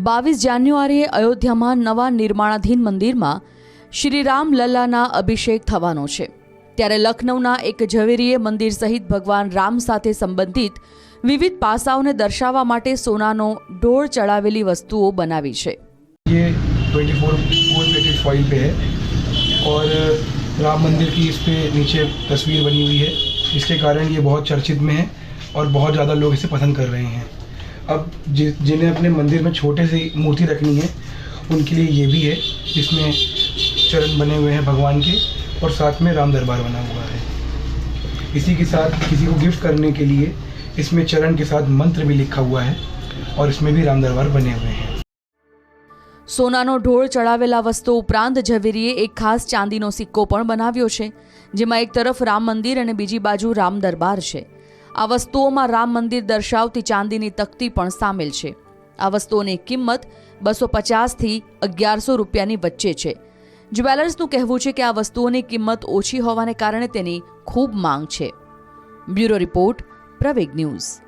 બાવીસ જાન્યુઆરીએ અયોધ્યામાં નવા નિર્માણાધીન મંદિરમાં શ્રીરામ લલ્લાના અભિષેક થવાનો છે ત્યારે લખનૌના એક ઝવેરીએ મંદિર સહિત ભગવાન રામ સાથે સંબંધિત વિવિધ પાસાઓને દર્શાવવા માટે સોનાનો ઢોળ ચડાવેલી વસ્તુઓ બનાવી છે ये 24 फोर प्लेटेड फॉइल पे है और राम मंदिर की इस पे नीचे तस्वीर बनी हुई है इसके कारण ये बहुत चर्चित में है और बहुत ज़्यादा लोग इसे पसंद कर रहे हैं अब जि जिन्हें अपने मंदिर में छोटे से मूर्ति रखनी है उनके लिए ये भी है जिसमें चरण बने हुए हैं भगवान के और साथ में राम दरबार बना हुआ है इसी के साथ किसी को गिफ्ट करने के लिए इसमें चरण के साथ मंत्र भी लिखा हुआ है और इसमें भी राम दरबार बने हुए हैं સોનાનો ઢોળ ચડાવેલા વસ્તુ ઉપરાંત ઝવેરીએ એક ખાસ ચાંદીનો સિક્કો પણ બનાવ્યો છે જેમાં એક તરફ રામ મંદિર અને બીજી બાજુ રામ દરબાર છે આ વસ્તુઓમાં રામ મંદિર દર્શાવતી ચાંદીની તકતી પણ સામેલ છે. આ વસ્તુઓની કિંમત બસો પચાસથી અગિયારસો રૂપિયાની વચ્ચે છે. જ્વેલર્સનું કહેવું છે કે આ વસ્તુઓની કિંમત ઓછી હોવાને કારણે તેની ખૂબ માંગ છે. Bureau report Praveg news.